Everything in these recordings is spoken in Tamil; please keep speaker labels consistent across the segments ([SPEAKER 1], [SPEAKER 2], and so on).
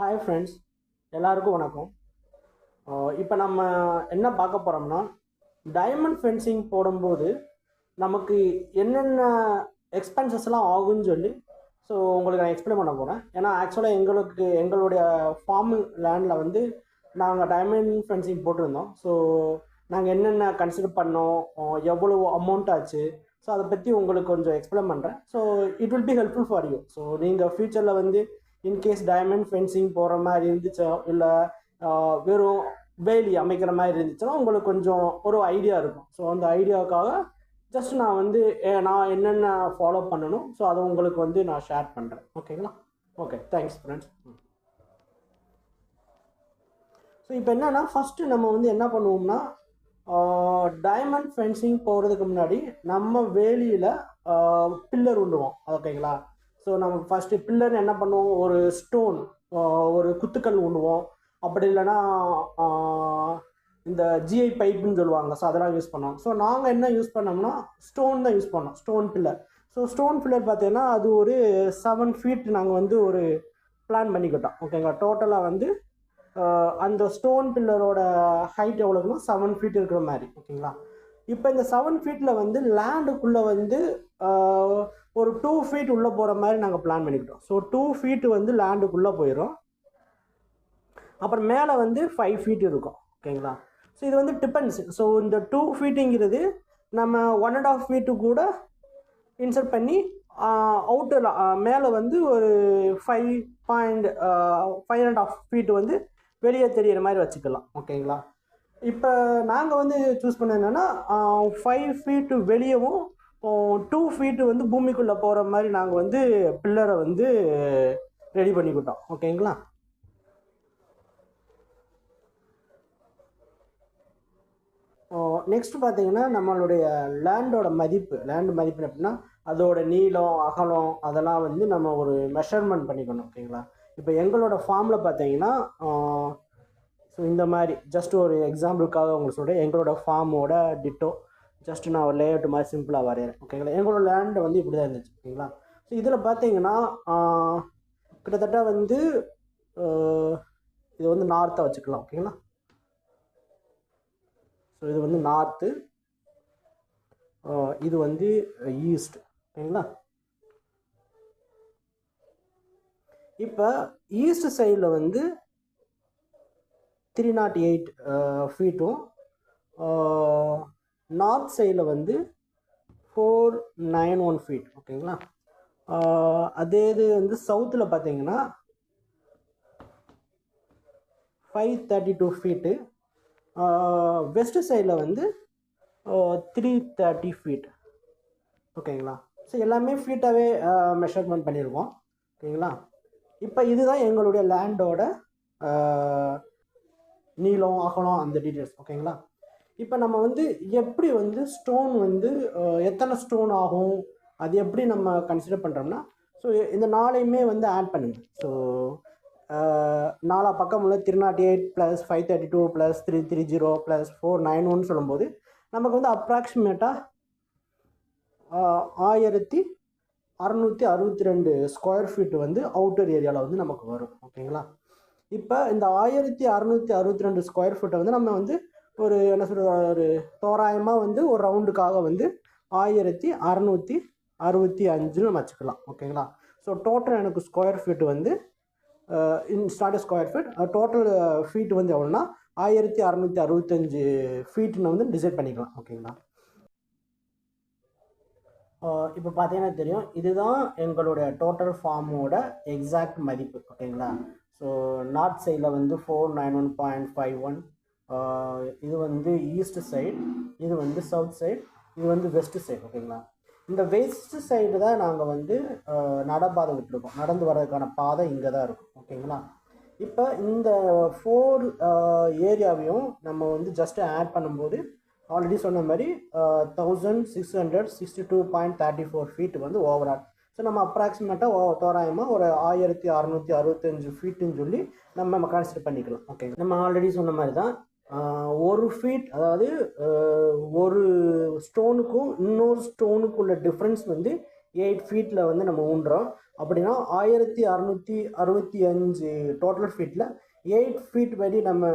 [SPEAKER 1] ஹாய் ஃப்ரெண்ட்ஸ் எல்லாருக்கும் வணக்கம். இப்போ நம்ம என்ன பார்க்க போகிறோம்னா டைமண்ட் ஃபென்சிங் போடும்போது நமக்கு என்னென்ன எக்ஸ்பென்சஸ்லாம் ஆகும்னு சொல்லி ஸோ உங்களுக்கு நான் எக்ஸ்பிளைன் பண்ண போகிறேன் ஏன்னா ஆக்சுவலாக எங்களுக்கு எங்களுடைய ஃபார்மிங் லேண்டில் வந்து நாங்கள் டைமண்ட் ஃபென்சிங் போட்டிருந்தோம். ஸோ நாங்கள் என்னென்ன கன்சிடர் பண்ணோம் எவ்வளோ அமௌண்ட் ஆச்சு ஸோ அதை பற்றி உங்களுக்கு கொஞ்சம் எக்ஸ்பிளைன் பண்ணுறேன் so it will be helpful for you so நீங்கள் ஃப்யூச்சரில் வந்து இன்கேஸ் டைமண்ட் ஃபென்சிங் போகிற மாதிரி இருந்துச்சு இல்லை வெறும் வேலி அமைக்கிற மாதிரி இருந்துச்சுன்னா உங்களுக்கு கொஞ்சம் ஒரு ஐடியா இருக்கும். ஸோ அந்த ஐடியாவுக்காக ஜஸ்ட் நான் வந்து நான் என்னென்ன ஃபாலோ பண்ணணும் ஸோ அதை உங்களுக்கு வந்து நான் ஷேர் பண்ணுறேன் ஓகேங்களா ஓகே தேங்க்ஸ் ஃப்ரெண்ட்ஸ் ஸோ இப்போ என்னென்னா ஃபஸ்ட்டு நம்ம வந்து என்ன பண்ணுவோம்னா டைமண்ட் ஃபென்சிங் போகிறதுக்கு முன்னாடி நம்ம வேலியில் பில்லர் உண்டுவோம். ஓகேங்களா ஸோ நம்ம ஃபஸ்ட்டு பில்லர்னு என்ன பண்ணுவோம்? ஒரு ஸ்டோன் ஒரு குத்துக்கல் ஊண்டுவோம் அப்படி இல்லைன்னா இந்த ஜிஐ பைப்புன்னு சொல்லுவாங்க. ஸோ அதெல்லாம் யூஸ் பண்ணோம் ஸோ நாங்கள் என்ன யூஸ் பண்ணோம்னா ஸ்டோன் தான் யூஸ் பண்ணோம். Stone pillar so stone pillar பார்த்தீங்கன்னா அது ஒரு செவன் ஃபீட் நாங்கள் வந்து ஒரு பிளான் பண்ணிக்கிட்டோம். ஓகேங்களா டோட்டலாக வந்து அந்த ஸ்டோன் பில்லரோட ஹைட் எவ்வளோக்குன்னா செவன் ஃபீட் இருக்கிற மாதிரி. ஓகேங்களா இப்போ இந்த செவன் ஃபீட்டில் வந்து லேண்டுக்குள்ளே வந்து ஒரு டூ ஃபீட் உள்ளே போகிற மாதிரி நாங்கள் பிளான் பண்ணிக்கிட்டோம். ஸோ டூ ஃபீட் வந்து லேண்டுக்குள்ளே போயிடும் அப்புறம் மேலே வந்து ஃபைவ் ஃபீட் இருக்கும். ஓகேங்களா ஸோ இது வந்து டிபெண்ட்ஸ் ஸோ இந்த டூ ஃபீட்டுங்கிறது நம்ம ஒன் அண்ட் ஆஃப் ஃபீட்டு கூட இன்சர்ட் பண்ணி அவுட்டர் மேலே வந்து ஒரு five point five and half feet வந்து வெளியே தெரியிற மாதிரி வச்சுக்கலாம். ஓகேங்களா இப்போ நாங்கள் வந்து சூஸ் பண்ண என்னென்னா ஃபைவ் ஃபீட்டு வெளியவும் டூ ஃபீட்டு வந்து பூமிக்குள்ளே போகிற மாதிரி நாங்கள் வந்து பில்லரை வந்து ரெடி பண்ணிக்கிட்டோம். ஓகேங்களா? நெக்ஸ்ட் பார்த்தீங்கன்னா நம்மளுடைய லேண்டோட மதிப்பு. லேண்ட் மதிப்பு எப்படின்னா அதோட நீளம் அகலம் அதெல்லாம் வந்து நம்ம ஒரு மெஷர்மெண்ட் பண்ணிக்கணும். ஓகேங்களா? இப்போ எங்களோட ஃபார்மில் பார்த்தீங்கன்னா ஸோ இந்த மாதிரி ஜஸ்ட் ஒரு எக்ஸாம்பிளுக்காக உங்களுக்கு சொல்கிறேன் எங்களோட ஃபார்மோட டிட்டோ ஜஸ்ட் நான் ஒரு லேஅவுட் மாதிரி சிம்பிளாக வரைகிறேன் ஓகேங்களா எங்களோட லேண்டு வந்து இப்படி தான் இருந்துச்சு ஓகேங்களா ஸோ இதில் பார்த்தீங்கன்னா கிட்டத்தட்ட வந்து இது வந்து நார்த்தாக வச்சுக்கலாம் ஓகேங்களா ஸோ இது வந்து நார்த்து இது வந்து ஈஸ்ட் ஓகேங்களா இப்போ ஈஸ்ட் சைடில் வந்து த்ரீ நாட் எயிட் ஃபீட்டும் நார்த் சைடில் வந்து ஃபோர் நைன் ஒன் ஃபீட் ஓகேங்களா அதே இது வந்து சவுத்தில் பார்த்தீங்கன்னா five thirty two feet west சைடில் வந்து த்ரீ தேர்ட்டி ஃபீட் ஓகேங்களா ஸோ எல்லாமே ஃபீட்டாகவே மெஷர்மெண்ட் பண்ணியிருக்கோம் ஓகேங்களா இப்போ இதுதான் எங்களுடைய லேண்டோட நீளம் அகலம் அந்த டீட்டெயில்ஸ் ஓகேங்களா இப்போ நம்ம வந்து எப்படி வந்து ஸ்டோன் வந்து எத்தனை ஸ்டோன் ஆகும்? அது எப்படி நம்ம கன்சிடர் பண்ணுறோம்னா ஸோ இந்த நாளையுமே வந்து ஆட் பண்ணுங்க. ஸோ நாலா பக்கம் உள்ள three nought eight plus five thirty two plus three three zero plus four nine one சொல்லும்போது நமக்கு வந்து அப்ராக்சிமேட்டாக ஆயிரத்தி அறநூற்றி அறுபத்தி ரெண்டு ஸ்கொயர் ஃபீட் வந்து அவுட்டர் ஏரியாவில் வந்து நமக்கு வரும். ஓகேங்களா இப்போ இந்த ஆயிரத்தி அறநூற்றி அறுபத்தி ரெண்டு ஸ்கொயர் ஃபீட்டை வந்து நம்ம வந்து ஒரு என்ன சொல்கிறது ஒரு தோராயமாக வந்து ஒரு ரவுண்டுக்காக வந்து ஆயிரத்தி அறநூற்றி அறுபத்தி அஞ்சுன்னு நம்ம வச்சுக்கலாம் ஓகேங்களா? ஸோ டோட்டல் எனக்கு ஸ்கொயர் ஃபீட் வந்து in start square feet total feet வந்து எவ்வளோனா ஆயிரத்தி அறநூற்றி அறுபத்தஞ்சு ஃபீட்னு வந்து டிசைட் பண்ணிக்கலாம் ஓகேங்களா? இப்போ பார்த்தீங்கன்னா தெரியும் இதுதான் எங்களுடைய டோட்டல் ஃபார்மோட எக்ஸாக்ட் மதிப்பு ஓகேங்களா? ஸோ நார்த் சைடில் வந்து four nine one point five one இது வந்து ஈஸ்ட் சைடு இது வந்து சவுத் சைடு இது வந்து வெஸ்ட் சைடு ஓகேங்களா இந்த வெஸ்ட் சைடு தான் நாங்கள் வந்து நடப்பாதை விட்டுருக்கோம். நடந்து வர்றதுக்கான பாதை இங்கே தான் இருக்கும் ஓகேங்களா இப்போ இந்த ஃபோர் ஏரியாவையும் நம்ம வந்து ஜஸ்ட்டு ஆட் பண்ணும்போது ஆல்ரெடி சொன்ன மாதிரி thousand six hundred sixty two point thirty four feet வந்து ஓவரால் ஸோ நம்ம அப்ராக்சிமேட்டாக தோராயமாக ஒரு ஆயிரத்தி அறநூற்றி அறுபத்தஞ்சு ஃபீட்டுன்னு சொல்லி நம்ம கன்சிடர் பண்ணிக்கலாம் ஓகே நம்ம ஆல்ரெடி சொன்ன மாதிரி தான் ஒரு ஃபீட் அதாவது ஒரு ஸ்டோனுக்கும் இன்னொரு ஸ்டோனுக்கும் உள்ள டிஃப்ரென்ஸ் வந்து எயிட் ஃபீட்டில் வந்து நம்ம ஊன்றோம். அப்படின்னா ஆயிரத்தி அறநூற்றி அறுபத்தி அஞ்சு டோட்டல் ஃபீட்டில் எயிட் ஃபீட் படி நம்ம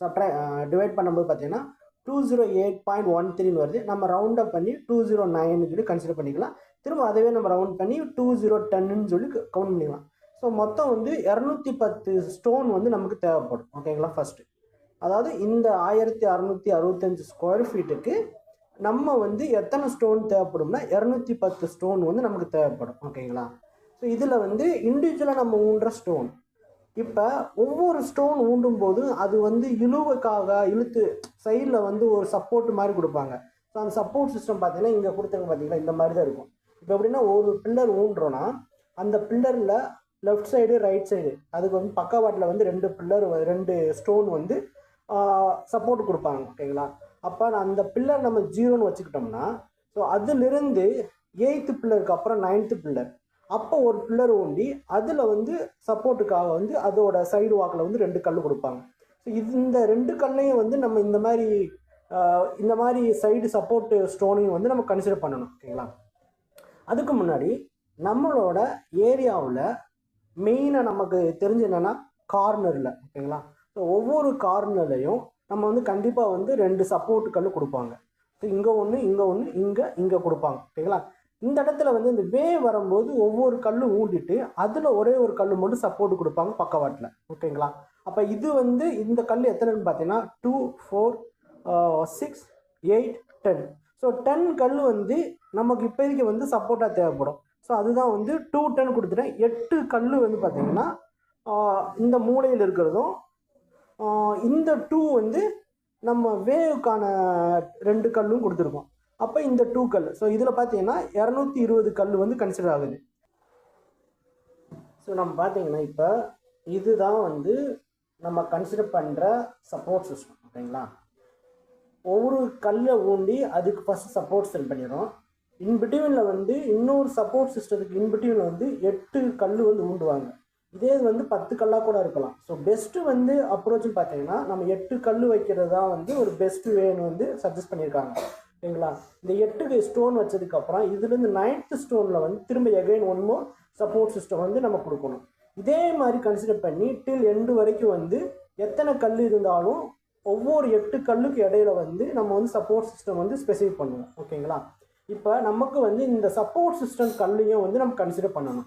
[SPEAKER 1] சப்ட்ரா டிவைட் பண்ணும்போது பார்த்தீங்கன்னா two zero eight point one த்ரீன்னு வருது. நம்ம ரவுண்ட் அப் பண்ணி டூ ஜீரோ நைனுக்கு கன்சிடர் பண்ணிக்கலாம். திரும்ப அதவே நம்ம ரவுண்ட் பண்ணி டூ ஜீரோ டென்னு சொல்லி கவுண்ட் பண்ணிக்கலாம். ஸோ மொத்தம் வந்து இரநூத்தி பத்து ஸ்டோன் வந்து நமக்கு தேவைப்படும். ஓகேங்களா ஃபஸ்ட்டு அதாவது இந்த ஆயிரத்தி அறநூற்றி அறுபத்தஞ்சு ஸ்கொயர் ஃபீட்டுக்கு நம்ம வந்து எத்தனை ஸ்டோன் தேவைப்படும்னா இரநூத்தி பத்து ஸ்டோன் வந்து நமக்கு தேவைப்படும் ஓகேங்களா ஸோ இதில் வந்து இண்டிவிஜுவலாக நம்ம ஊன்ற ஸ்டோன் இப்போ ஒவ்வொரு ஸ்டோன் ஊண்டும் போது அது வந்து இழுவுக்காக இழுத்து சைடில் வந்து ஒரு சப்போர்ட் மாதிரி கொடுப்பாங்க. ஸோ அந்த சப்போர்ட் சிஸ்டம் பார்த்தீங்கன்னா இங்கே கொடுத்தவங்க பார்த்தீங்கன்னா இந்த மாதிரி தான் இருக்கும். இப்போ எப்படின்னா ஒரு பில்லர் ஊன்றோன்னா அந்த பில்லரில் லெஃப்ட் சைடு ரைட் சைடு அதுக்கு வந்து பக்கவாட்டில் வந்து ரெண்டு பில்லர் ரெண்டு ஸ்டோன் வந்து சப்போர்ட் கொடுப்பாங்க ஓகேங்களா அப்போ அந்த பில்லர் நம்ம ஜீரோன்னு வச்சுக்கிட்டோம்னா ஸோ அதிலிருந்து எயித்து பில்லருக்கு அப்புறம் நைன்த்து பில்லர் அப்போ ஒரு பில்லர் ஊண்டி அதில் வந்து சப்போர்ட்டுக்காக வந்து அதோட சைடு வாக்கில் வந்து ரெண்டு கல் கொடுப்பாங்க. ஸோ இது இந்த ரெண்டு கல்லையும் வந்து நம்ம இந்த மாதிரி இந்த மாதிரி சைடு சப்போர்ட்டு ஸ்டோனையும் வந்து நம்ம கன்சிடர் பண்ணணும் ஓகேங்களா அதுக்கு முன்னாடி நம்மளோட ஏரியாவில் மெயினாக நமக்கு தெரிஞ்ச என்னென்னா கார்னரில் ஓகேங்களா ஸோ ஒவ்வொரு கார்னர்லையும் நம்ம வந்து கண்டிப்பாக வந்து ரெண்டு சப்போர்ட் கல் கொடுப்பாங்க. ஸோ இங்கே ஒன்று இங்கே ஒன்று இங்கே இங்கே கொடுப்பாங்க. ஓகேங்களா இந்த இடத்துல வந்து இந்த வே வரும்போது ஒவ்வொரு கல்லும் ஊண்டிட்டு அதில் ஒரே ஒரு கல் மட்டும் சப்போர்ட் கொடுப்பாங்க பக்கவாட்டில். ஓகேங்களா? அப்போ இது வந்து இந்த கல் எத்தனைன்னு பார்த்தீங்கன்னா two four six eight ten so ten கல் வந்து நமக்கு இப்போதைக்கு வந்து சப்போர்ட்டாக தேவைப்படும். ஸோ அதுதான் வந்து டூ டென் கொடுத்துட்டேன். எட்டு கல் வந்து பார்த்திங்கன்னா இந்த மூலையில் இருக்கிறதும் இந்த டூ வந்து நம்ம வேவுக்கான ரெண்டு கல்லும் கொடுத்துருக்கோம். அப்போ இந்த டூ கல் ஸோ இதில் பார்த்தீங்கன்னா இரநூத்தி இருபது கல் வந்து கன்சிடர் ஆகுது. ஸோ நம்ம பார்த்தீங்கன்னா இப்போ இதுதான் வந்து நம்ம கன்சிடர் பண்ணுற சப்போர்ட் சிஸ்டம் ஓகேங்களா ஒவ்வொரு கல்லை ஊண்டி அதுக்கு ஃபஸ்ட் சப்போர்ட் சென்ட் பண்ணிடுறோம். இன்பிட்வீனில் வந்து இன்னொரு சப்போர்ட் சிஸ்டத்துக்கு இன்பிட்வீனில் வந்து எட்டு கல் வந்து ஊண்டுவாங்க. இதே இது வந்து பத்து கல்லாக கூட இருக்கலாம். ஸோ பெஸ்ட்டு வந்து அப்ரோச்னு பார்த்தீங்கன்னா நம்ம எட்டு கல் வைக்கிறது தான் வந்து ஒரு பெஸ்ட் வேன்னு வந்து சஜஸ்ட் பண்ணியிருக்காங்க. ஓகேங்களா இந்த எட்டு ஸ்டோன் வச்சதுக்கப்புறம் இதுலேருந்து நைன்த்து ஸ்டோனில் வந்து திரும்ப எகைன் ஒன்மோ சப்போர்ட் சிஸ்டம் வந்து நம்ம கொடுக்கணும். இதே மாதிரி கன்சிடர் பண்ணி டில் எண்டு வரைக்கும் வந்து எத்தனை கல் இருந்தாலும் ஒவ்வொரு எட்டு கல்லுக்கு இடையில வந்து நம்ம வந்து சப்போர்ட் சிஸ்டம் வந்து ஸ்பெசிஃபிக் பண்ணுவோம். ஓகேங்களா? இப்போ நமக்கு வந்து இந்த சப்போர்ட் சிஸ்டம் கல்லையும் வந்து நம்ம கன்சிடர் பண்ணணும்.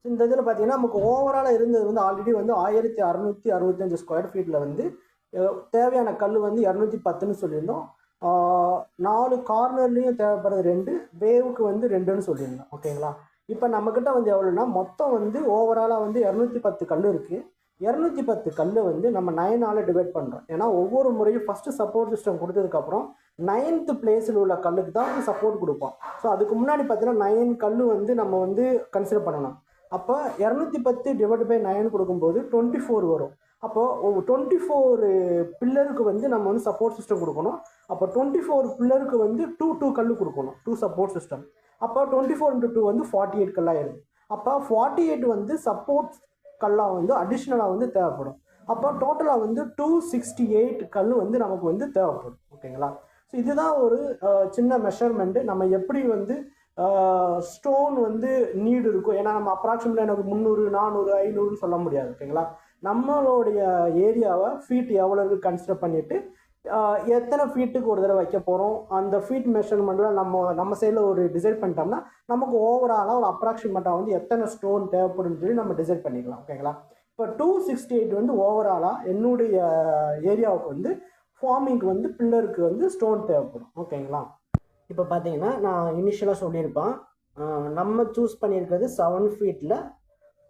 [SPEAKER 1] ஸோ இந்த இதில் பார்த்தீங்கன்னா நமக்கு ஓவராலாக இருந்தது வந்து ஆல்ரெடி வந்து ஆயிரத்தி அறநூற்றி அறுபத்தஞ்சு ஸ்கொயர் ஃபீட்டில் வந்து தேவையான கல் வந்து இரநூத்தி பத்துன்னு சொல்லியிருந்தோம். நாலு கார்னர்லேயும் தேவைப்படுறது ரெண்டு வேவுக்கு வந்து ரெண்டுன்னு சொல்லியிருந்தோம். ஓகேங்களா இப்போ நம்மக்கிட்ட வந்து எவ்வளோன்னா மொத்தம் வந்து ஓவராலாக வந்து இரநூத்தி பத்து கல் இருக்குது இரநூத்தி பத்து கல் வந்து நம்ம நைனால் டிவைட் பண்ணுறோம் ஏன்னா ஒவ்வொரு முறையும் ஃபஸ்ட்டு சப்போர்ட் சிஸ்டம் கொடுத்ததுக்கப்புறம் நைன்த்து பிளேஸில் உள்ள கல்லுக்கு தான் வந்து சப்போர்ட் கொடுப்போம். ஸோ அதுக்கு முன்னாடி பார்த்தீங்கன்னா நைன் கல் வந்து நம்ம வந்து கன்சிடர் பண்ணணும். அப்போ இரநூத்தி பத்து டிவைட் பை நைன் கொடுக்கும்போது டுவெண்ட்டி ஃபோர் வரும். அப்போது டுவெண்ட்டி ஃபோர் பில்லருக்கு வந்து நம்ம வந்து சப்போர்ட் சிஸ்டம் கொடுக்கணும். அப்போ டுவெண்ட்டி ஃபோர் பில்லருக்கு வந்து டூ டூ கல் கொடுக்கணும். டூ சப்போர்ட் சிஸ்டம் அப்போ டுவெண்ட்டி ஃபோர் இன்ட்டு டூ வந்து ஃபார்ட்டி எயிட் கல்லாயிருது அப்போ ஃபார்ட்டி எயிட் வந்து சப்போர்ட் கல்லாக வந்து அடிஷ்னலாக வந்து தேவைப்படும். அப்போ டோட்டலாக வந்து டூ சிக்ஸ்டி எயிட் கல் வந்து நமக்கு வந்து தேவைப்படும். ஓகேங்களா? ஸோ இதுதான் ஒரு சின்ன மெஷர்மெண்ட்டு நம்ம எப்படி வந்து ஸ்டோன் வந்து நீடு இருக்கும். ஏன்னா நம்ம அப்ராக்சிமேட்டாக எனக்கு முந்நூறு நானூறு ஐநூறுன்னு சொல்ல முடியாது ஓகேங்களா நம்மளுடைய ஏரியாவை ஃபீட் எவ்வளோ கன்சிடர் பண்ணிவிட்டு எத்தனை ஃபீட்டுக்கு ஒரு தடவை வைக்க போகிறோம் அந்த ஃபீட் மெஷர்மெண்ட்டில் நம்ம நம்ம சைடில் ஒரு டிசைட் பண்ணிட்டோம்னா நமக்கு ஓவராலாக ஒரு அப்ராக்சிமேட்டாக வந்து எத்தனை ஸ்டோன் தேவைப்படும்னு சொல்லி நம்ம டிசைட் பண்ணிக்கலாம் ஓகேங்களா இப்போ டூ சிக்ஸ்டி எயிட் வந்து ஓவராலாக என்னுடைய ஏரியாவுக்கு வந்து ஃபார்மிங்க்கு வந்து பில்லருக்கு வந்து ஸ்டோன் தேவைப்படும் ஓகேங்களா இப்போ பார்த்தீங்கன்னா நான் இனிஷியலாக சொல்லியிருப்பேன். நம்ம சூஸ் பண்ணியிருக்கிறது செவன் ஃபீட்டில்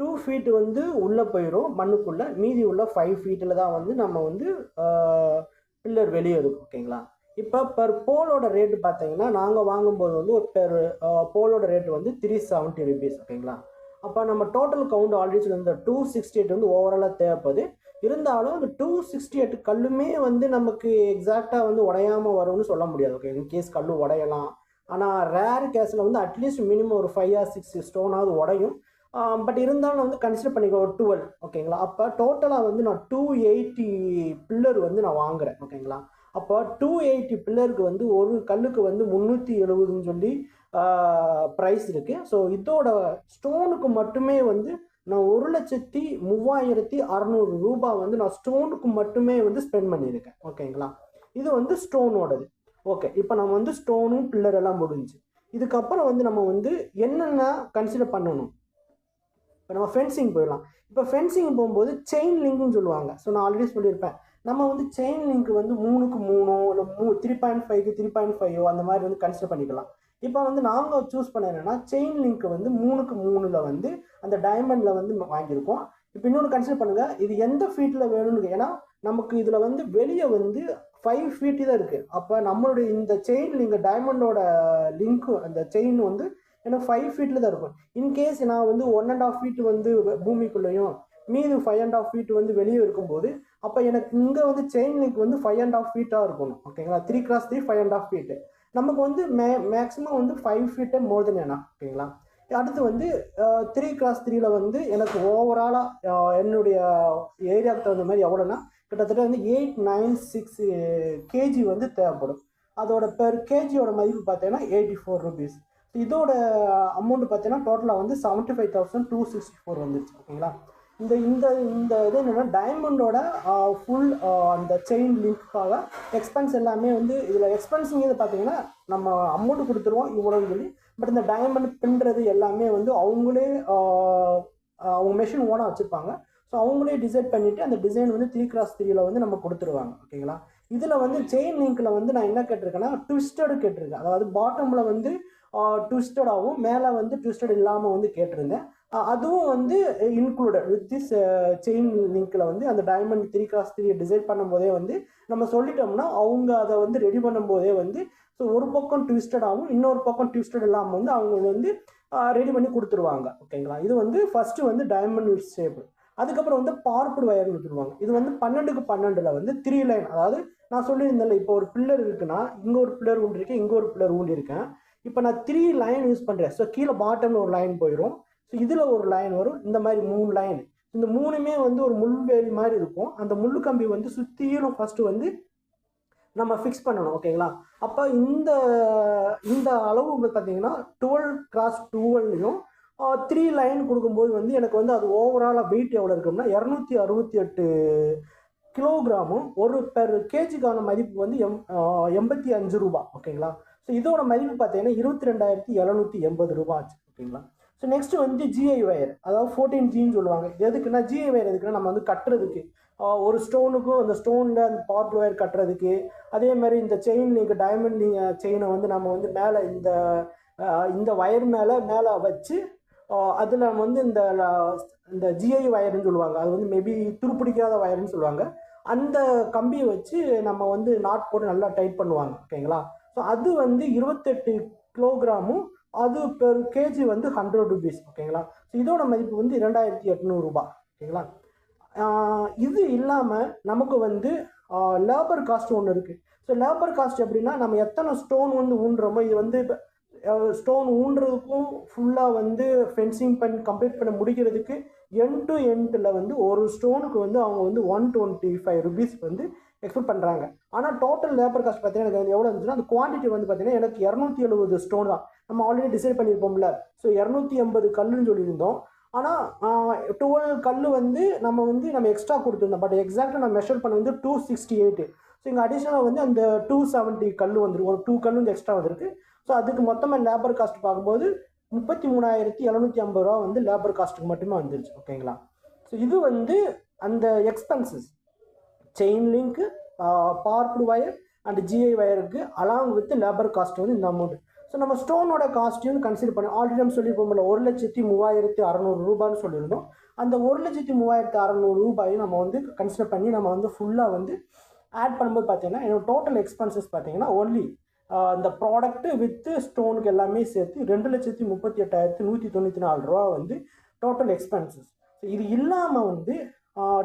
[SPEAKER 1] டூ ஃபீட் வந்து உள்ளே போயிடும் மண்ணுக்குள்ளே. மீதி உள்ள ஃபைவ் ஃபீட்டில் தான் வந்து நம்ம வந்து பில்லர் வெளியே இருக்கும் ஓகேங்களா இப்போ பர் போலோட ரேட்டு பார்த்தீங்கன்னா நாங்கள் வாங்கும்போது வந்து ஒரு பெர் போலோட ரேட்டு வந்து த்ரீ செவன்ட்டி ருபீஸ் ஓகேங்களா அப்போ நம்ம டோட்டல் கவுண்ட் ஆல்ரெடி சொல்லியிருந்த டூ சிக்ஸ்டி எயிட் வந்து ஓவராலாக தேவைப்படுது. இருந்தாலும் அந்த டூ சிக்ஸ்டி எயிட் கல்லுமே வந்து நமக்கு எக்ஸாக்டாக வந்து உடையாமல் வரும்னு சொல்ல முடியாது. ஓகே இன்கேஸ் கல் உடையலாம். ஆனால் ரேர் கேஸில் வந்து அட்லீஸ்ட் மினிமம் ஒரு ஃபைவ் ஆர் சிக்ஸ் ஸ்டோனாவது உடையும். பட் இருந்தாலும் நான் வந்து கன்சிடர் பண்ணிக்கோ ஒரு டுவெல் ஓகேங்களா அப்போ டோட்டலாக வந்து நான் டூ எயிட்டி பில்லர் வந்து நான் வாங்குறேன் ஓகேங்களா அப்போ டூ எயிட்டி பில்லருக்கு வந்து ஒரு கல்லுக்கு வந்து முந்நூற்றி எழுபதுன்னு சொல்லி ப்ரைஸ் இருக்குது ஸோ இதோட ஸ்டோனுக்கு மட்டுமே வந்து நான் ஒரு லட்சத்தி மூவாயிரத்தி அறநூறு ரூபாய் வந்து நான் ஸ்டோனுக்கு மட்டுமே வந்து ஸ்பெண்ட் பண்ணியிருக்கேன். ஓகேங்களா? இது வந்து ஸ்டோனோடது ஓகே இப்போ நம்ம வந்து ஸ்டோனும் பில்லர் எல்லாம் முடிஞ்சு. இதுக்கப்புறம் வந்து நம்ம வந்து என்னென்ன கன்சிடர் பண்ணணும்? இப்போ நம்ம ஃபென்சிங் போயிடலாம். இப்போ ஃபென்சிங் போகும்போது செயின் லிங்க்னு சொல்லுவாங்க. ஸோ நான் ஆல்ரெடி சொல்லியிருப்பேன். நம்ம வந்து செயின் லிங்க் வந்து மூணுக்கு மூணோ இல்லை மூ த்ரீ பாயிண்ட் ஃபைவ்க்கு த்ரீ பாயிண்ட் ஃபைவோ அந்த மாதிரி வந்து கன்சிடர் பண்ணிக்கலாம். இப்போ வந்து நாங்கள் சூஸ் பண்ண என்னன்னா செயின் லிங்க் வந்து மூணுக்கு மூணில் வந்து அந்த டைமண்டில் வந்து வாங்கியிருக்கோம். இப்போ இன்னொன்று கன்சிடர் பண்ணுங்கள் இது எந்த ஃபீட்டில் வேணும்னு ஏன்னா நமக்கு இதில் வந்து வெளியே வந்து ஃபைவ் ஃபீட்டு தான் இருக்குது அப்போ நம்மளுடைய இந்த செயின் லிங்க் டைமண்டோட லிங்க்கு அந்த செயின் வந்து ஏன்னா ஃபைவ் ஃபீட்டில் தான் இருக்கும். இன்கேஸ் நான் வந்து ஒன் அண்ட் ஆஃப் ஃபீட் வந்து பூமிக்குள்ளேயும் மீது ஃபைவ் அண்ட் ஆஃப் ஃபீட் வந்து வெளியே இருக்கும்போது அப்போ எனக்கு இங்கே வந்து செயின் லிங்க் வந்து ஃபைவ் அண்ட் ஆஃப் ஃபீட்டாக இருக்கணும். ஓகேங்களா three cross three five and half feet நமக்கு வந்து மே மேக்ஸிமம் வந்து ஃபைவ் ஃபீட்டே மோர் தென் என்ன ஓகேங்களா? அடுத்து வந்து த்ரீ கிளாஸ் த்ரீல வந்து எனக்கு ஓவராலாக என்னுடைய ஏரியாவுக்கு தகுந்த மாதிரி எவ்வளோன்னா கிட்டத்தட்ட வந்து எயிட் நைன் சிக்ஸ் கேஜி வந்து தேவைப்படும். அதோட பெர் கேஜியோட மதிப்பு பார்த்தீங்கன்னா எயிட்டி ஃபோர் ருபீஸ் இதோட அமௌண்ட் பார்த்தீங்கன்னா டோட்டலாக வந்து seventy five thousand two sixty four வந்துருச்சு ஓகேங்களா? இந்த இந்த இந்த இது என்னென்னா டைமண்டோட ஃபுல் அந்த செயின் லிங்க்காக எக்ஸ்பென்ஸ் எல்லாமே வந்து இதில் எக்ஸ்பென்ஸுங்கிறது பார்த்தீங்கன்னா நம்ம அமௌண்ட் கொடுத்துருவோம் இவ்வளோன்னு சொல்லி. பட் இந்த டைமண்ட் பின்னுறது எல்லாமே வந்து அவங்களே அவங்க மெஷின் ஓனாக வச்சுருப்பாங்க. ஸோ அவங்களே டிசைட் பண்ணிவிட்டு அந்த டிசைன் வந்து த்ரீ கிராஸ் த்ரீயில் வந்து நம்ம கொடுத்துருவாங்க. ஓகேங்களா இதில் வந்து செயின் லிங்க்கில் வந்து நான் என்ன கேட்டிருக்கேன்னா ட்விஸ்டடு கேட்டிருக்கேன். அதாவது பாட்டமில் வந்து ட்விஸ்டடாகவும் மேலே வந்து ட்விஸ்டட் இல்லாமல் வந்து கேட்டிருந்தேன். அதுவும் வந்து இன்க்ளூடட் வித் திஸ் செயின் லிங்க்ல வந்து அந்த diamond three cross three decide பண்ணும்போதே வந்து நம்ம சொல்லிட்டோம்னா அவங்க அதை வந்து ரெடி பண்ணும்போதே வந்து ஸோ ஒரு பக்கம் ட்விஸ்டடாகவும் இன்னொரு பக்கம் ட்விஸ்டட் இல்லாமல் வந்து அவங்க வந்து ரெடி பண்ணி கொடுத்துருவாங்க. ஓகேங்களா இது வந்து ஃபஸ்ட்டு வந்து டைமண்ட் ஷேப் அதுக்கப்புறம் வந்து பார்ப்புடு வயர்னு சொல்லுவாங்க இது வந்து பன்னெண்டுக்கு பன்னெண்டில் வந்து த்ரீ லைன் அதாவது நான் சொல்லியிருந்தேன்ல இப்போ ஒரு பில்லர் இருக்குன்னா இங்கே ஒரு பில்லர் ஊண்டிருக்கேன் இங்கே ஒரு பில்லர் ஊண்டிருக்கேன் இப்போ நான் த்ரீ லைன் யூஸ் பண்ணுறேன் ஸோ கீழே பாட்டமில் ஒரு லைன் போயிடும் ஸோ இதில் ஒரு லைன் வரும். இந்த மாதிரி மூணு லைன் இந்த மூணுமே வந்து ஒரு முள்வேலி மாதிரி இருக்கும். அந்த முள்ளு கம்பி வந்து சுற்றியும் ஃபஸ்ட்டு வந்து நம்ம ஃபிக்ஸ் பண்ணணும் ஓகேங்களா அப்போ இந்த இந்த அளவு வந்து பார்த்தீங்கன்னா டுவெல் கிராஸ் டுவெல்லையும் த்ரீ லைன் கொடுக்கும்போது வந்து எனக்கு வந்து அது ஓவராலாக வெயிட் எவ்வளோ இருக்கும்னா இரநூத்தி அறுபத்தி எட்டு கிலோகிராமும் ஒரு பெர் கேஜிக்கான மதிப்பு வந்து எம் எண்பத்தி அஞ்சு ரூபா ஓகேங்களா ஸோ இதோட மதிப்பு பார்த்தீங்கன்னா இருபத்தி ரெண்டாயிரத்தி எழுநூற்றி எண்பது ரூபா ஆச்சு ஓகேங்களா ஸோ நெக்ஸ்ட் வந்து ஜிஐ வயர் அதாவது ஃபோர்டீன் ஜின்னு சொல்லுவாங்க. எதுக்குன்னா ஜிஐ வயர் எதுக்குன்னா நம்ம வந்து கட்டுறதுக்கு. ஒரு ஸ்டோனுக்கும் அந்த ஸ்டோனில் அந்த பார்ட் ஒயர் கட்டுறதுக்கு. அதே மாதிரி இந்த செயின் லிங்க் டைமண்ட் செயினை வந்து நம்ம வந்து மேலே இந்த இந்த ஒயர் மேலே மேலே வச்சு அதில் வந்து இந்த இந்த ஜிஐ வயர்னு சொல்லுவாங்க. அது வந்து மேபி துருப்பிடிக்காத வயர்னு சொல்லுவாங்க. அந்த கம்பியை வச்சு நம்ம வந்து நாட் போட்டு நல்லா டைட் பண்ணுவாங்க. ஓகேங்களா? ஸோ அது வந்து இருபத்தெட்டு கிலோகிராமும் அது பெர் கேஜி வந்து ஹண்ட்ரட் ருபீஸ் ஓகேங்களா ஸோ இதோட மதிப்பு வந்து இரண்டாயிரத்தி எட்நூறுபா ஓகேங்களா இது இல்லாமல் நமக்கு வந்து லேபர் காஸ்ட் ஒன்று இருக்குது ஸோ லேபர் காஸ்ட் எப்படின்னா நம்ம எத்தனை ஸ்டோன் வந்து ஊன்றோமோ இது வந்து ஸ்டோன் ஊன்றதுக்கும் ஃபுல்லாக வந்து ஃபென்சிங் பண்ணி கம்ப்ளீட் பண்ண முடிக்கிறதுக்கு என் டு எண்டில் வந்து ஒரு ஸ்டோனுக்கு வந்து அவங்க வந்து ஒன் டுவெண்ட்டி ஃபைவ் ருபீஸ் வந்து எக்ஸ்பெக்ட் பண்ணுறாங்க ஆனால் டோட்டல் லேபர் காஸ்ட் பார்த்தீங்கன்னா எனக்கு வந்து எவ்வளோ இருந்துச்சுன்னா அந்த குவான்டிட்டி வந்து பார்த்தீங்கன்னா எனக்கு இரநூத்தி எழுபது ஸ்டோன் தான். நம்ம ஆல்ரெடி டிசைட் பண்ணியிருப்போம்ல. ஸோ இரநூத்தி எண்பது கல்லுன்னு சொல்லியிருந்தோம். ஆனால் டுவெல் கல் வந்து நம்ம வந்து நம்ம எக்ஸ்ட்ரா கொடுத்துருந்தோம். பட் எக்ஸாக்டாக நம்ம மெஷர் பண்ண வந்து டூ சிக்ஸ்டி எயிட் ஸோ இங்கே அடிஷனலாக வந்து அந்த டூ செவன்ட்டி கல் வந்துருக்கு. ஒரு டூ கல் வந்து எக்ஸ்ட்ரா வந்திருக்கு. ஸோ அதுக்கு மொத்தமாக லேபர் காஸ்ட் பார்க்கும்போது முப்பத்தி மூணாயிரத்தி எழுநூற்றி ஐம்பது ரூபா வந்து லேபர் காஸ்ட்டுக்கு மட்டுமே வந்துருச்சு. ஓகேங்களா ஸோ இது வந்து அந்த எக்ஸ்பென்சஸ் செயின் லிங்க்கு பார்ப்டு வயர் அண்ட் ஜிஐ வயருக்கு அலாங் வித் லேபர் காஸ்ட் வந்து இந்த அமௌண்ட் ஸோ நம்ம ஸ்டோனோட காஸ்ட்டையும் கன்சிடர் பண்ணி ஆல்ரெடி நம்ம சொல்லியிருப்போம்ல ஒரு லட்சத்தி மூவாயிரத்தி அறநூறு ரூபான்னு சொல்லியிருந்தோம். அந்த ஒரு லட்சத்தி மூவாயிரத்தி அறநூறு ரூபாயும் நம்ம வந்து கன்சிடர் பண்ணி நம்ம வந்து ஃபுல்லாக வந்து ஆட் பண்ணும்போது பார்த்தீங்கன்னா என்னோட டோட்டல் எக்ஸ்பென்சஸ் பார்த்தீங்கன்னா ஒன்லி அந்த ப்ராடக்ட்டு வித்து ஸ்டோனுக்கு எல்லாமே சேர்த்து ரெண்டு லட்சத்தி முப்பத்தி எட்டாயிரத்தி நூற்றி தொண்ணூற்றி நாலு ரூபா வந்து டோட்டல் எக்ஸ்பென்சஸ் ஸோ இது இல்லாமல் வந்து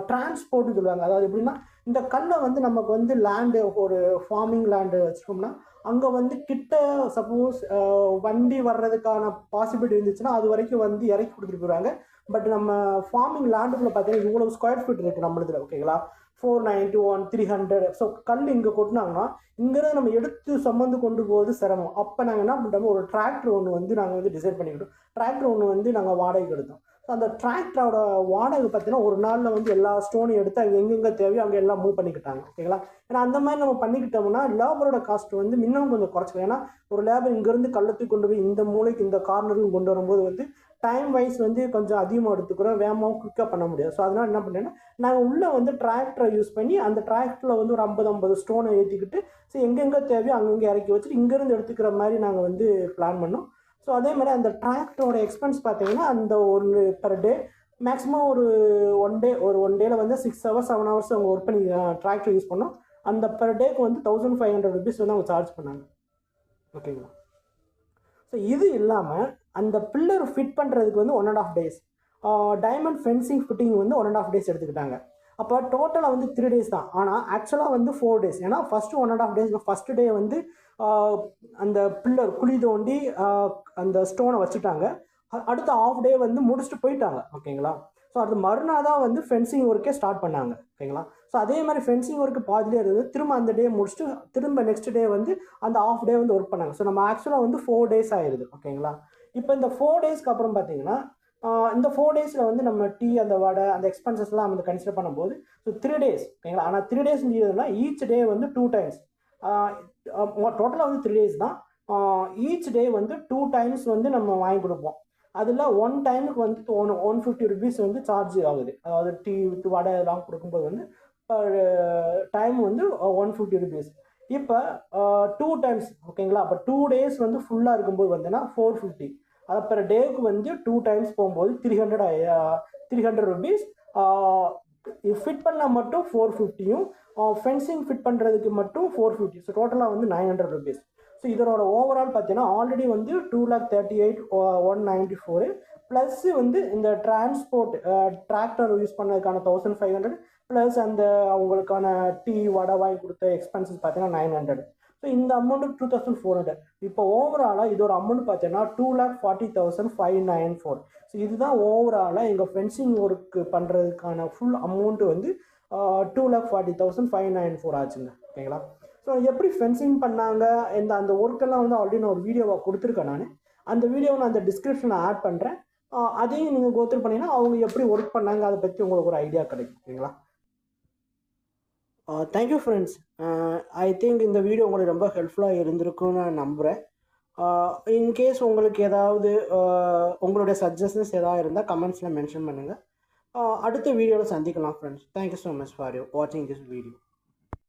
[SPEAKER 1] டிரான்ஸ்போர்ட்னு சொல்லுவாங்க. அதாவது எப்படின்னா இந்த கல்லை வந்து நமக்கு வந்து லேண்டு ஒரு ஃபார்மிங் லேண்டு வச்சுட்டோம்னா அங்கே வந்து கிட்ட சப்போஸ் வண்டி வர்றதுக்கான பாசிபிலிட்டி இருந்துச்சுன்னா அது வரைக்கும் வந்து இறக்கி கொடுத்துட்டு போகிறாங்க பட் நம்ம ஃபார்மிங் லேண்டுக்குள்ள பார்த்தீங்கன்னா இவ்வளோ ஸ்கொயர் ஃபீட் இருக்குது நம்மளதுல ஓகேங்களா four ninety one three hundred so கல் இங்கே கொட்டினாங்கன்னா இங்கேருந்து நம்ம எடுத்து சுமந்து கொண்டு போகிறது சிரமம். அப்போ நாங்கள் என்ன பண்ணுறோம் ஒரு டிராக்டர் ஒன்று வந்து நாங்கள் வந்து டிசைட் பண்ணிக்கிட்டோம். டிராக்டர் ஒன்று வந்து நாங்கள் வாடகைக்கு எடுத்தோம். அந்த டிராக்டரோட வாடகை பார்த்தீங்கன்னா ஒரு நாளில் வந்து எல்லா ஸ்டோனையும் எடுத்து அங்கே எங்கெங்கே தேவையோ அங்கே எல்லாம் மூவ் பண்ணிக்கிட்டாங்க. ஓகேங்களா ஏன்னா அந்த மாதிரி நம்ம பண்ணிக்கிட்டோம்னா லேபரோட காஸ்ட் வந்து இன்னும் கொஞ்சம் குறைச்சிக்கலாம் ஏன்னா ஒரு லேபர் இங்கேருந்து கள்ளத்துக்கு கொண்டு போய் இந்த மூலைக்கு இந்த கார்னருக்கு கொண்டு வரும்போது வந்து டைம் வைஸ் வந்து கொஞ்சம் அதிகமாக எடுத்துக்கிறோம் வேகமாகவும் குயிக்காக பண்ண முடியாது. ஸோ அதனால் என்ன பண்ணேன்னா நாங்கள் உள்ளே வந்து டிராக்டரை யூஸ் பண்ணி அந்த டிராக்டரில் வந்து ஒரு ஐம்பது ஐம்பது ஸ்டோனை ஏற்றிக்கிட்டு ஸோ எங்கெங்கே தேவையோ அங்கங்கே இறக்கி வச்சுட்டு இங்கேருந்து எடுத்துக்கிற மாதிரி நாங்கள் வந்து பிளான் பண்ணோம். ஸோ அதே மாதிரி அந்த டிராக்டரோட எக்ஸ்பென்ஸ் பார்த்தீங்கன்னா அந்த ஒன்று பர் டே மேக்ஸிமம் ஒரு ஒன் டே ஒரு ஒன் டேயில் வந்து சிக்ஸ் ஹவர்ஸ் செவன் ஹவர்ஸ் அவங்க ஒர்க் பண்ணி டிராக்டர் யூஸ் பண்ணோம். அந்த பர் டேக்கு வந்து தௌசண்ட் ஃபைவ் ஹண்ட்ரட் ருபீஸ் வந்து அவங்க சார்ஜ் பண்ணாங்க. ஓகேங்களா ஸோ இது இல்லாமல் அந்த பில்லர் ஃபிட் பண்ணுறதுக்கு வந்து one and half days diamond fencing fitting வந்து ஒன் அண்ட் ஆஃப் டேஸ் எடுத்துக்கிட்டாங்க. அப்போ டோட்டலாக வந்து த்ரீ டேஸ் தான். ஆனால் ஆக்சுவலாக வந்து ஃபோர் டேஸ் ஏன்னா first one and half days first day வந்து அந்த பில்லர் குழி தோண்டி அந்த ஸ்டோனை வச்சுட்டாங்க. அடுத்த ஆஃப் டே வந்து முடிச்சுட்டு போயிட்டாங்க. ஓகேங்களா ஸோ அடுத்து மறுநாள் தான் வந்து ஃபென்சிங் ஒர்க்கே ஸ்டார்ட் பண்ணாங்க. ஓகேங்களா ஸோ அதே மாதிரி ஃபென்சிங் ஒர்க்கு பாதிலே இருந்தது. திரும்ப அந்த டே முடிச்சுட்டு திரும்ப நெக்ஸ்ட் டே வந்து அந்த ஆஃப் டே வந்து ஒர்க் பண்ணாங்க. ஸோ நம்ம ஆக்சுவலாக வந்து ஃபோர் டேஸ் ஆயிடுது ஓகேங்களா இப்போ இந்த ஃபோர் டேஸ்க்கு அப்புறம் பார்த்தீங்கன்னா இந்த ஃபோர் டேஸில் வந்து நம்ம டீ அந்த வடை அந்த எக்ஸ்பென்சஸ்லாம் வந்து கன்சிடர் பண்ணும்போது ஸோ த்ரீ டேஸ் ஓகேங்களா ஆனால் த்ரீ டேஸ் இருந்ததுன்னா ஈச் டே வந்து டூ டைம்ஸ் டோட்டலாக வந்து த்ரீ டேஸ் தான். ஈச் டே வந்து டூ டைம்ஸ் வந்து நம்ம வாங்கி கொடுப்போம். அதில் ஒன் டைமுக்கு வந்து ஒன் ஒன் ஃபிஃப்டி ருபீஸ் வந்து சார்ஜ் ஆகுது. அதாவது டீ வித் வடை இதெல்லாம் கொடுக்கும்போது வந்து பர் டைம் வந்து ஒன் ஃபிஃப்டி ருபீஸ் இப்போ டூ டைம்ஸ் ஓகேங்களா அப்போ டூ டேஸ் வந்து ஃபுல்லாக இருக்கும்போது வந்துன்னா ஃபோர் ஃபிஃப்டி அது டேவுக்கு வந்து டூ டைம்ஸ் போகும்போது three hundred three hundred rupees fit பண்ணால் மட்டும் ஃபோர் ஃபிஃப்டியும் ஃபென்சிங் ஃபிட் பண்ணுறதுக்கு மட்டும் ஃபோர் ஃபிஃப்டி ஸோ டோட்டலாக வந்து நைன் ஹண்ட்ரட் ருபீஸ் ஸோ இதனோட ஓவரால் பார்த்தீங்கன்னா ஆல்ரெடி வந்து two lakh thirty eight one ninety four plus வந்து இந்த டிரான்ஸ்போர்ட் டிராக்டர் யூஸ் பண்ணதுக்கான தௌசண்ட் ஃபைவ் ஹண்ட்ரட் ப்ளஸ் அந்த அவங்களுக்கான டீ வடை வாங்கி கொடுத்த எக்ஸ்பென்சஸ் பார்த்தீங்கன்னா நைன் ஹண்ட்ரட் ஸோ இந்த amount two thousand four hundred இப்போ ஓவராலாக இதோட அமௌண்ட் பார்த்தீங்கன்னா two lakh forty thousand five nine four so இதுதான் ஓவராலாக எங்கள் ஃபென்சிங் ஒர்க்கு பண்ணுறதுக்கான ஃபுல் அமௌண்ட்டு வந்து two lakh forty thousand five nine four ஆச்சுங்க. ஓகேங்களா? ஸோ எப்படி ஃபென்சிங் பண்ணாங்க? இந்த அந்த ஒர்க்கெல்லாம் வந்து ஆல்ரெடி நான் ஒரு வீடியோவாக கொடுத்துருக்கேன் நான். அந்த வீடியோவை நான் அந்த டிஸ்கிரிப்ஷனில் ஆட் பண்ணுறேன் அதையும் நீங்கள் கோத்ரூ பண்ணிங்கன்னா அவங்க எப்படி ஒர்க் பண்ணாங்க அதை பற்றி உங்களுக்கு ஒரு ஐடியா கிடைக்கும். ஓகேங்களா? Thank you friends I think இந்த வீடியோ உங்களுக்கு ரொம்ப ஹெல்ப்ஃபுல்லாக இருந்திருக்கும்னு நான் நம்புகிறேன் இன்கேஸ் உங்களுக்கு ஏதாவது உங்களுடைய சஜஷன்ஸ் ஏதாவது இருந்தால் கமெண்ட்ஸில் மென்ஷன் பண்ணுங்கள் அடுத்த வீடியோவில் சந்திக்கலாம் friends thank you so much for you வாட்சிங் திஸ் வீடியோ